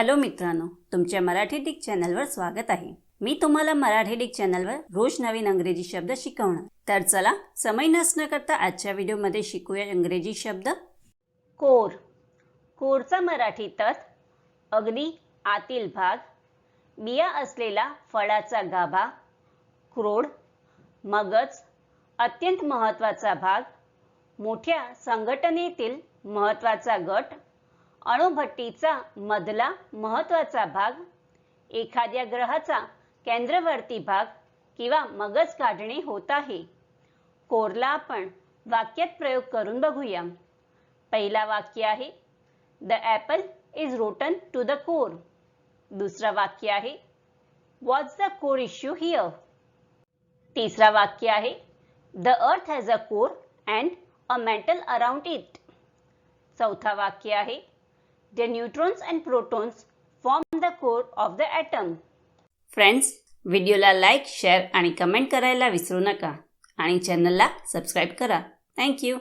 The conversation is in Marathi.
हॅलो मित्रांनो तुमच्या मराठी डिक चॅनलवर स्वागत आहे. मी तुम्हाला मराठी डिक चॅनलवर रोज नवीन अंग्रेजी शब्द शिकवणार. तर चला समय नसणं करता आजच्या व्हिडिओमध्ये शिकूया इंग्रजी शब्द. कोर. कोरचा मराठी तत् अगदी आतील भाग बिया असलेला फळाचा गाभा क्रोड मगज अत्यंत महत्त्वाचा भाग मोठ्या संघटनेतील महत्त्वाचा गट अणुभट्टीचा मधला महत्त्वाचा भाग एखाद्या ग्रहाचा केंद्रवर्ती भाग किंवा मगज काढणे होत आहे. कोरला आपण वाक्यात प्रयोग करून बघूया. पहिला वाक्य आहे the apple is rotten to the core दुसरं वाक्य आहे what's the core issue here तिसरा वाक्य आहे the earth has a core and a mantle around it चौथा वाक्य आहे the neutrons and protons form the core of the atom friends व्हिडिओला लाईक शेअर आणि कमेंट करायला विसरू नका. आणि चॅनलला सबस्क्राईब करा. थँक्यू